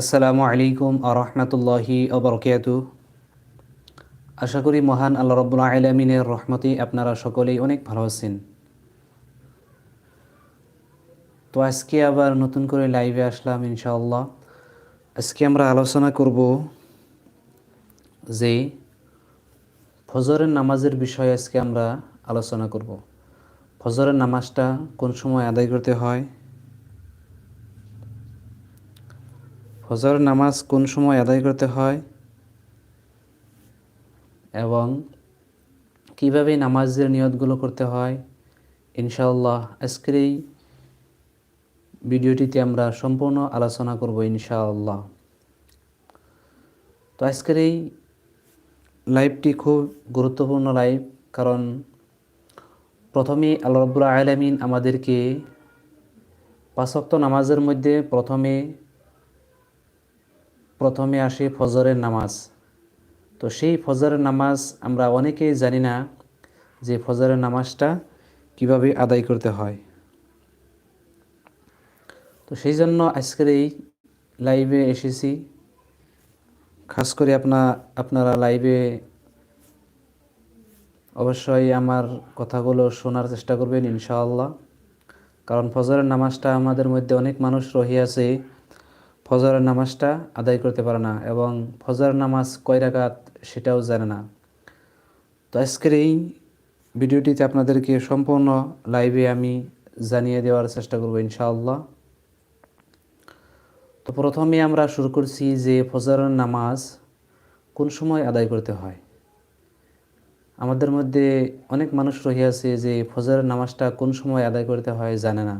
আসসালামু আলাইকুম আরহামতুল্লাহি অবরকাত আশা করি মহান আল্লাহ রব্বুল আলমিনের রহমতে আপনারা সকলেই অনেক ভালো আছেন। তো আজকে আবার নতুন করে লাইভে আসলাম ইনশাআল্লাহ। আজকে আমরা আলোচনা করব যে ফজরের নামাজের বিষয়ে আজকে আমরা আলোচনা করব। ফজরের নামাজটা কোন সময় আদায় করতে হয়? ফজর নামাজ কোন সময় আদায় করতে হয়? এবং কীভাবে নামাজের নিয়তগুলো করতে হয়? ইনশাআল্লাহ আজকের এই ভিডিওটিতে আমরা সম্পূর্ণ আলোচনা করব ইনশাআল্লাহ। তো আজকের এই লাইভটি খুব গুরুত্বপূর্ণ লাইভ, কারণ প্রথমে আল্লাহ রব্বুল আলমিন আমাদেরকে পাঁচক্ত নামাজের মধ্যে প্রথমে প্রথমে আসে ফজরের নামাজ। তো সেই ফজরের নামাজ আমরা অনেকেই জানি না যে ফজরের নামাজটা কীভাবে আদায় করতে হয়। তো সেই জন্য আজকের এই লাইভে এসেছি। খাস করে আপনা, আপনারা লাইভে অবশ্যই আমার কথাগুলো শোনার চেষ্টা করবেন ইনশাআল্লাহ। কারণ ফজরের নামাজটা আমাদের মধ্যে অনেক মানুষ রহিয়াছে। ফজরের নামাজটা আদায় করতে পারে না এবং ফজরের নামাজ কয় রাকাত সেটাও জানে না। তো আজকের এই ভিডিওটিতে আপনাদেরকে সম্পূর্ণ লাইভে আমি জানিয়ে দেওয়ার চেষ্টা করব ইনশাআল্লাহ। তো প্রথমে আমরা শুরু করছি যে ফজরের নামাজ কোন সময় আদায় করতে হয়। আমাদের মধ্যে অনেক মানুষ রহিয়াছে যে ফজরের নামাজটা কোন সময় আদায় করতে হয় জানে না।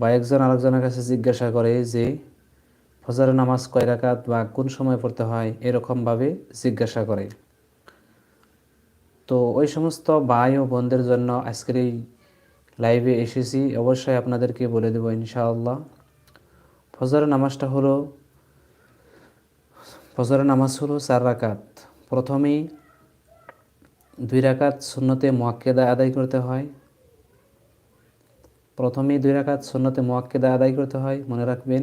বা একজন আরেকজনের কাছে জিজ্ঞাসা করে যে, ফজরের নামাজ কয় রাকাত বা কোন সময় পড়তে হয় এরকমভাবে জিজ্ঞাসা করে। তো ওই সমস্ত ভাই ও বোনদের জন্য আজকের এই লাইভে এসেছি। অবশ্যই আপনাদেরকে বলে দেবো ইনশাআল্লাহ। ফজরের নামাজটা হলো, ফজরের নামাজ হলো চার রাকাত। প্রথমেই দুই রাকাত শূন্যতে মোয়াক্কেদা আদায় করতে হয়। প্রথমেই দুই রাকাত সুন্নতে মোয়াক্কেদা আদায় করতে হয়, মনে রাখবেন।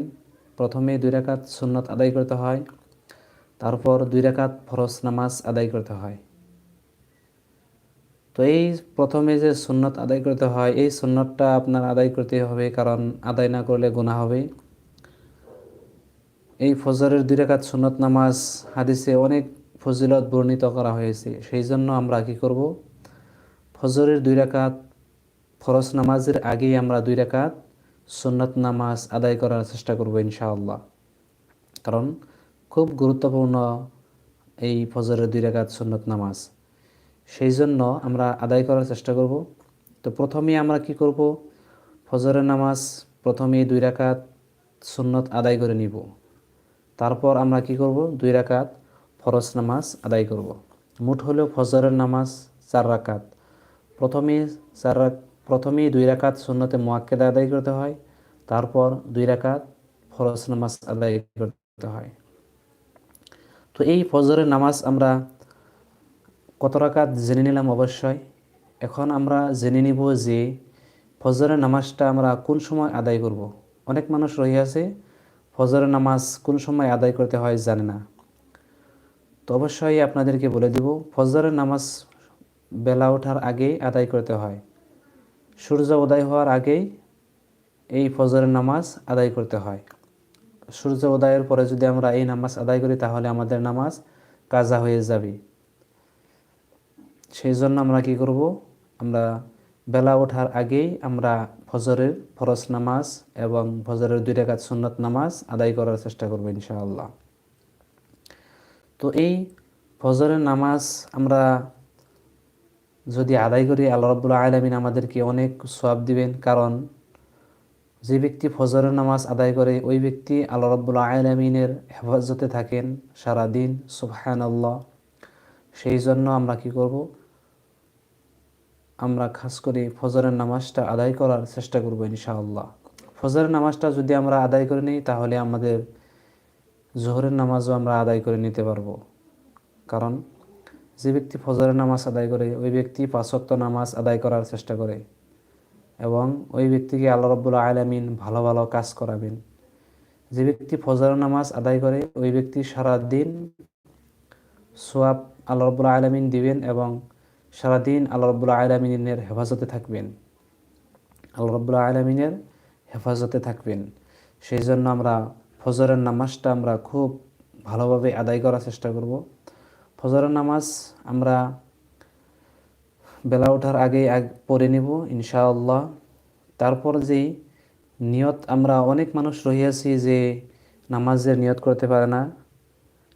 প্রথমে দুই রাকাত সুন্নত আদায় করতে হয়, তারপর দুই রাকাত ফরজ নামাজ আদায় করতে হয়। তো এই প্রথমে যে সুন্নত আদায় করতে হয়, এই সুন্নতটা আপনার আদায় করতে হবে, কারণ আদায় না করলে গুণা হবে। এই ফজরের দুই রাকাত সুন্নত নামাজ হাদিসে অনেক ফজিলত বর্ণিত করা হয়েছে, সেই জন্য আমরা কি করব? ফজরের দুই রাকাত ফরজ নামাজের আগেই আমরা দুই রাকাত সুন্নত নামাজ আদায় করার চেষ্টা করব ইনশাআল্লাহ। কারণ খুব গুরুত্বপূর্ণ এই ফজরের দুই রাকাত সুন্নত নামাজ। সেই জন্য আমরা আদায় করার চেষ্টা করব। তো প্রথমেই আমরা কি করব? ফজরের নামাজ প্রথমেই দুই রাকাত সুন্নত আদায় করে নিব। তারপর আমরা কি করব? দুই রাকাত ফরজ নামাজ আদায় করব। মোট হলো ফজরের নামাজ চার রাকাত। প্রথমে চার প্রথমেই দুই রাকাত সুন্নতে মোয়াক্কেদা আদায় করতে হয়, তারপর দুই রাকাত ফরজ নামাজ আদায় করতে হয়। তো এই ফজরের নামাজ আমরা কত রাকাত জেনে নিলাম? অবশ্যই। এখন আমরা জেনে নিব যে ফজরের নামাজটা আমরা কোন সময় আদায় করব। অনেক মানুষ রহিয়াছে, ফজরের নামাজ কোন সময় আদায় করতে হয় জানে না। তো অবশ্যই আপনাদেরকে বলে দিব, ফজরের নামাজ বেলা ওঠার আগেই আদায় করতে হয়। সূর্য উদয় হওয়ার আগেই এই ফজরের নামাজ আদায় করতে হয়। সূর্য উদয়ের পরে যদি আমরা এই নামাজ আদায় করি, তাহলে আমাদের নামাজ কাজা হয়ে যাবে। সেই জন্য আমরা কি করব? আমরা বেলা ওঠার আগেই আমরা ফজরের ফরজ নামাজ এবং ফজরের দুই রেখাত সুন্নত নামাজ আদায় করার চেষ্টা করব ইনশাআল্লাহ। তো এই ফজরের নামাজ আমরা যদি আদায় করি, আল্লাহ রব্বুল্লা আলমিন আমাদেরকে অনেক সব দিবেন। কারণ যে ব্যক্তি ফজরের নামাজ আদায় করে, ওই ব্যক্তি আল্লাহ রব্বুল্লা আলমিনের হেফাজতে থাকেন সারাদিন সুবহান আল্লাহ সেই জন্য আমরা কি করব? আমরা খাস করে ফজরের নামাজটা আদায় করার চেষ্টা করব ইনশাআল্লাহ। ফজরের নামাজটা যদি আমরা আদায় করে নিই, তাহলে আমাদের জোহরের নামাজও আমরা আদায় করে নিতে পারব। কারণ যে ব্যক্তি ফজরের নামাজ আদায় করে, ওই ব্যক্তি পাঁচক্ত নামাজ আদায় করার চেষ্টা করে। এবং ওই ব্যক্তিকে আল্লাহ রব্বুল আলমিন ভালো ভালো কাজ করাবেন। যে ব্যক্তি ফজর নামাজ আদায় করে, ওই ব্যক্তি সারা দিন সোয়াব আল্লাহ রব্বুল আলমিন দিবেন এবং সারাদিন আল্লাহ রব্বুল আলমিনের হেফাজতে থাকবেন। আল্লাহ রব্বুল আলমিনের হেফাজতে থাকবেন। সেই জন্য আমরা ফজরের নামাজটা আমরা খুব ভালোভাবে আদায় করার চেষ্টা করব। ফজরের নামাজ আমরা বেলা ওঠার আগে পড়ে নিব, ইনশাআল্লাহ। তারপর যেই নিয়ত আমরা অনেক মানুষ রহিয়াছি যে নামাজের নিয়ত করতে পারে না।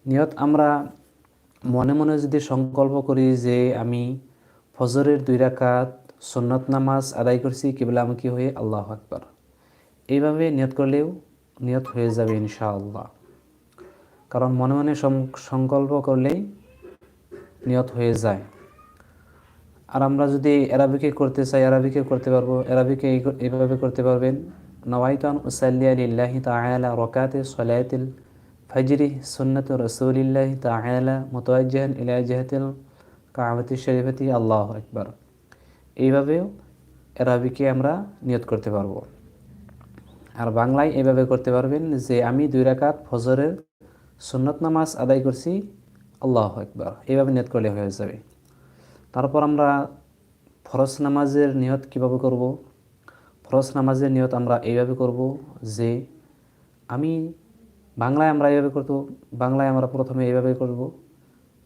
নিয়ত আমরা মনে মনে যদি সংকল্প করি যে আমি ফজরের দুই রাকাত সন্নত নামাজ আদায় করছি কিবলামুখী হয়ে আল্লাহ আকবার। এইভাবে নিয়ত করলেও নিয়ত হয়ে যাবে, ইনশাআল্লাহ। কারণ মনে মনে সংকল্প করলেই নিয়ত হয়ে যায়। আর আমরা যদি এরাবিকে করতে চাই এরাবিকে করতে পারব এরাবিকে এইভাবে করতে পারবেন, নওয়াইতান উসাল্লিয়া লিল্লাহি তাআলা রকাতে সলায়াতিল ফজরি সুন্নত রসুলিল্লাহি তাআলা মুতাওয়াজ্জিহান ইলা জিহাতিল কাবাতি শরীফাতি আল্লাহু আকবার। এইভাবেও এরাবিকে আমরা নিয়ত করতে পারব। আর বাংলায় এইভাবে করতে পারবেন যে, আমি দুই রাকাত ফজরের সুন্নত নামাজ আদায় করছি আল্লাহ একবার এইভাবে নিয়ত করলে হয়ে যাবে। তারপর আমরা ফরজ নামাজের নিয়ত কীভাবে করব? ফরজ নামাজের নিয়ত আমরা এইভাবে করব যে আমি বাংলায় আমরা এইভাবে করব, বাংলায় আমরা প্রথমে এইভাবে করব।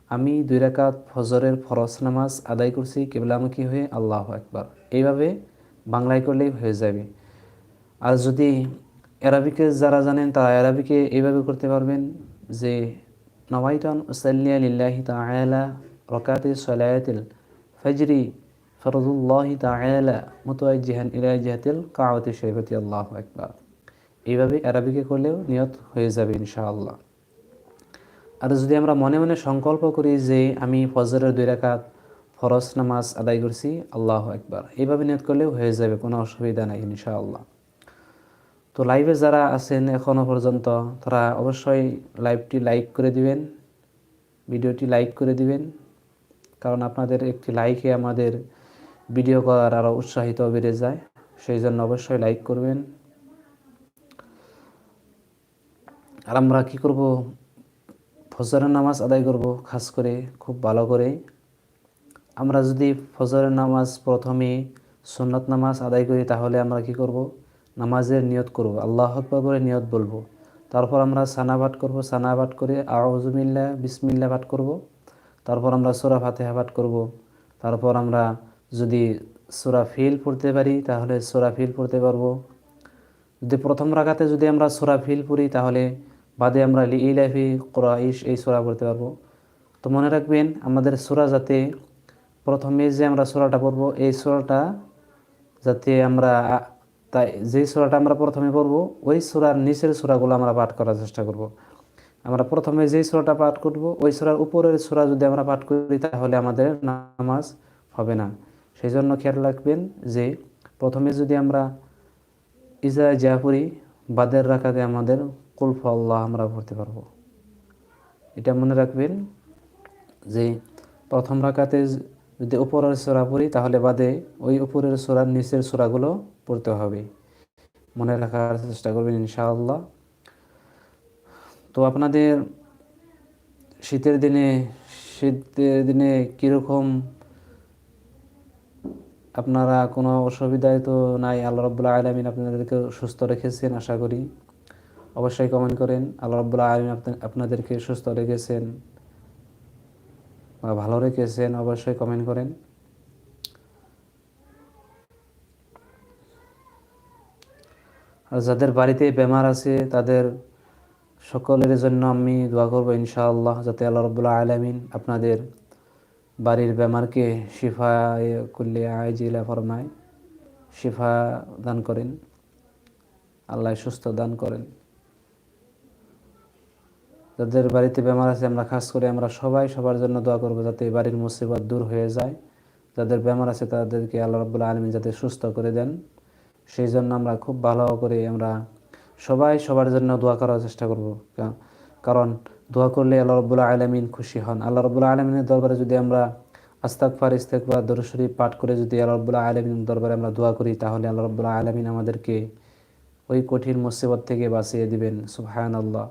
আমি দুই রাকাত ফজরের ফরজ নামাজ আদায় করছি, কেবলামুখী হয়ে আল্লাহ একবার এইভাবে বাংলায় করলেই হয়ে যাবে। আর যদি অ্যারাবিকে যারা জানেন তারা অ্যারাবিকে এইভাবে করতে পারবেন যে নওয়াইতান উসাল্লিয়া লিল্লাহি রকাতে সলায়াতিল ফজরি ফরদুল্লাহি তাআলা মুতাওয়াজ্জিহান ইলা জিহাতিল কাওয়াতি শরীফাতি আল্লাহু আকবার এইভাবে অ্যারাবিকে করলেও নিয়ত হয়ে যাবে ইনশাআল্লাহ। আর যদি আমরা মনে মনে সংকল্প করি যে আমি ফজরের দুই রাকাত ফরজ নামাজ আদায় করছি, আল্লাহ একবার এইভাবে নিয়ত করলেও হয়ে যাবে, কোনো অসুবিধা নাই ইনশাআল্লাহ। তো লাইভে যারা আছেন এখনও পর্যন্ত, তারা অবশ্যই লাইভটি লাইক করে দিবেন ভিডিওটি লাইক করে দিবেন, কারণ আপনাদের একটি লাইকে আমাদের ভিডিও করার আরও উৎসাহিত বেড়ে যায়, সেই জন্য অবশ্যই লাইক করবেন। আর আমরা কী করব? ফজরের নামাজ আদায় করব, খাস করে, খুব ভালো করে। আমরা যদি ফজরের নামাজ প্রথমে সুন্নত নামাজ আদায় করি, তাহলে আমরা কি করব? নামাজের নিয়ত করব, আল্লাহ আকবর করে নিয়ত বলব। তারপর আমরা সানা পাঠ করব সানা পাঠ করে আউজুমিল্লা বিসমিল্লা পাঠ করব। তারপর আমরা সোরা ফাতেহা পাঠ করব। তারপর আমরা যদি সোরা ফিল পড়তে পারি, তাহলে সোরা ফিল পড়তে পারব। যদি প্রথম রাখাতে যদি আমরা সোরা ফিল পড়ি, তাহলে বাদে আমরা লি ইলাফি কোরআশ এই সোরা পড়তে পারব। তো মনে রাখবেন, আমাদের সোরা যাতে প্রথমে যে আমরা সোরাটা পড়ব, এই সোরাটা যাতে আমরা তাই যেই সোরাটা আমরা প্রথমে পড়ব, ওই সোরার নিচের সোরাগুলো আমরা পাঠ করার চেষ্টা করব। আমরা প্রথমে যেই সোরাটা পাঠ করব, ওই সোরার উপরের সোরা যদি আমরা পাঠ করি, তাহলে আমাদের নামাজ হবে না সেই জন্য খেয়াল রাখবেন যে, প্রথমে যদি আমরা ইজা যা পড়ি, বাদের রাখাতে আমাদের কুলফ আল্লাহ আমরা পড়তে পারব এটা মনে রাখবেন যে, প্রথম রাখাতে যদি উপরের সোরা পড়ি, তাহলে বাদে ওই উপরের সোরার নিচের সোরাগুলো পড়তে হবে। মনে রাখার চেষ্টা করবেন ইনশাআল্লাহ। তো আপনাদের শীতের দিনে শীতের দিনে কীরকম আপনারা কোনো অসুবিধায় তো নাই, আল্লাহ রব্বুল্লাহ আলমিন আপনাদেরকে সুস্থ রেখেছেন আশা করি। অবশ্যই কমেন্ট করেন, আল্লাহ রব্বুল্লাহ আলমিন আপনাদেরকে সুস্থ রেখেছেন। বা ভালো রেখেছেন, অবশ্যই কমেন্ট করেন। আর যাদের বাড়িতে বেমার আছে, তাদের সকলের জন্য আমি দোয়া করব ইনশাআল্লাহ, যাতে আল্লাহ রবুল্লাহ আলমিন আপনাদের বাড়ির বেমারকে শিফা করলে আয়জিলা ফরমায় শিফা দান করেন, আল্লাহ সুস্থ দান করেন। যাদের বাড়িতে বেমার আছে, আমরা খাস করে, আমরা সবাই সবার জন্য দোয়া করব যাতে এই বাড়ির মুসিবত দূর হয়ে যায়। যাদের বেমার আছে, তাদেরকে আল্লাহ রবুল্লাহ আলমিন যাতে সুস্থ করে দেন। সেই জন্য আমরা খুব ভালো করে আমরা সবাই সবার জন্য দোয়া করার চেষ্টা করব। কারণ দোয়া করলে আল্লাহ রবুল্লাহ আলমিন খুশি হন। আল্লাহ রবুল্লাহ আলমিনের দরবারে যদি আমরা আস্তাকফার ইস্তেকবার দরশরী পাঠ করে যদি আল্লাহ রবুল্লাহ আলমিন দরবারে আমরা দোয়া করি, তাহলে আল্লাহ রবুল্লাহ আলমিন আমাদেরকে ওই কঠিন মুসিবত থেকে বাঁচিয়ে দিবেন। সুহায়ন আল্লাহ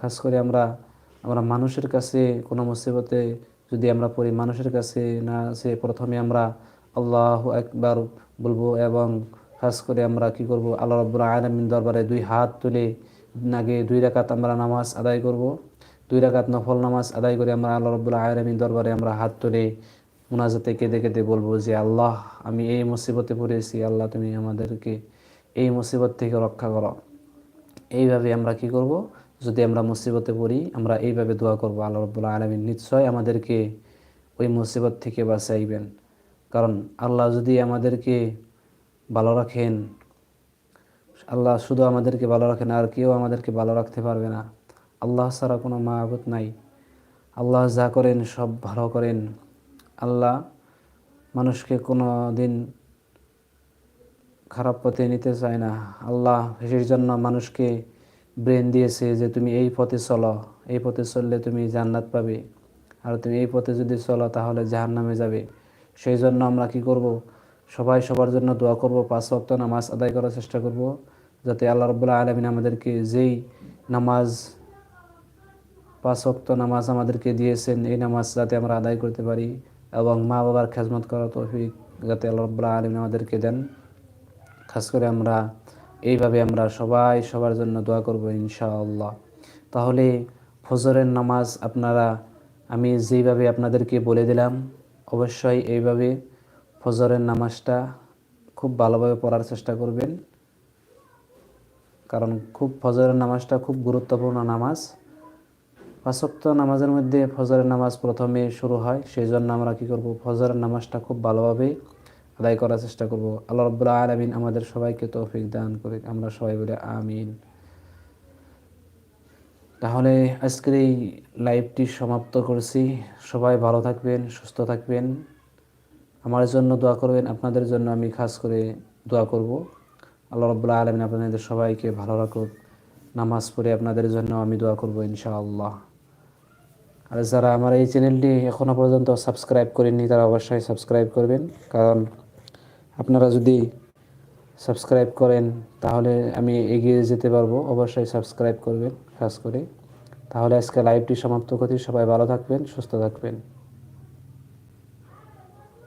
খাস করে আমরা আমরা মানুষের কাছে কোনো মুসিবতে যদি আমরা পড়ি, মানুষের কাছে না, সে প্রথমে আমরা আল্লাহ একবার বলব এবং খাস করে আমরা কি করব, আল্লাহ রব্বুল আলমিন দরবারে দুই হাত তুলে আগে দুই রাকাত আমরা নামাজ আদায় করব। দুই রাকাত নফল নামাজ আদায় করে আমরা আল্লাহ রব্বুল আলমিন দরবারে আমরা হাত তুলে মোনাজাতে কেঁদে কেঁদে বলব যে, আল্লাহ আমি এই মুসিবতে পড়েছি, আল্লাহ তুমি আমাদেরকে এই মুসিবত থেকে রক্ষা করো। এইভাবে আমরা কি করব যদি আমরা মুসিবতে পড়ি, আমরা এইভাবে দোয়া করব, আল্লাহ রব্বুল্লাহ আলমিন নিশ্চয় আমাদেরকে ওই মুসিবত থেকে বাঁচাইবেন। কারণ আল্লাহ যদি আমাদেরকে ভালো রাখেন, আল্লাহ শুধু আমাদেরকে ভালো রাখেন আর কেউ আমাদেরকে ভালো রাখতে পারবে না। আল্লাহ ছাড়া কোনো মাহবুত নাই। আল্লাহ যা করেন সব ভালো করেন। আল্লাহ মানুষকে কোনো দিন খারাপ পথে নিতে চায় না। আল্লাহ সেই জন্য মানুষকে ব্রেন দিয়েছে যে তুমি এই পথে চলো, এই পথে চললে তুমি জান্নাত পাবে। আর তুমি এই পথে যদি চলো, তাহলে জাহান নামে যাবে। সেই জন্য আমরা কি করব? সবাই সবার জন্য দোয়া করব, পাঁচ ওয়াক্ত নামাজ আদায় করার চেষ্টা করব, যাতে আল্লাহ রবুল্লাহ আলমিন আমাদেরকে যেই নামাজ, পাঁচ ওয়াক্ত নামাজ আমাদেরকে দিয়েছেন, এই নামাজ যাতে আমরা আদায় করতে পারি এবং মা বাবার খেজমত করা তৌফিক যাতে আল্লাহ রবুল্লাহ আলমিন আমাদেরকে দেন। খাস করে আমরা এইভাবে আমরা সবাই সবার জন্য দোয়া করব ইনশাআল্লাহ। তাহলে ফজরের নামাজ আপনারা, আমি যেইভাবে আপনাদেরকে বলে দিলাম, অবশ্যই এইভাবে ফজরের নামাজটা খুব ভালোভাবে পড়ার চেষ্টা করবেন। কারণ খুব ফজরের নামাজটা খুব গুরুত্বপূর্ণ নামাজ। পাঁচক্ত নামাজের মধ্যে ফজরের নামাজ প্রথমে শুরু হয়, সেই জন্য আমরা কি করব, ফজরের নামাজটা খুব ভালোভাবে আদায় করার চেষ্টা করব। আল্লাহ রব্বুল্লাহ আলমিন আমাদের সবাইকে তৌফিক দান করে আমরা সবাই বলে আমিন। তাহলে আজকের এই লাইভটি সমাপ্ত করছি। সবাই ভালো থাকবেন, সুস্থ থাকবেন। আমার জন্য দোয়া করবেন, আপনাদের জন্য আমি খাস করে দোয়া করব। আল্লাহ রব্বুল্লাহ আলমিন আপনাদের সবাইকে ভালো রাখুক। নামাজ পড়ে আপনাদের জন্য আমি দোয়া করব ইনশাআল্লাহ। আর যারা আমার এই চ্যানেলটি এখনও পর্যন্ত সাবস্ক্রাইব করেননি, তারা অবশ্যই সাবস্ক্রাইব করবেন। কারণ আপনারা যদি সাবস্ক্রাইব করেন, তাহলে আমি এগিয়ে যেতে পারব। অবশ্যই সাবস্ক্রাইব করবেন খাস করে। তাহলে আজকে লাইভটি সমাপ্ত করতে সবাই ভালো থাকবেন, সুস্থ থাকবেন।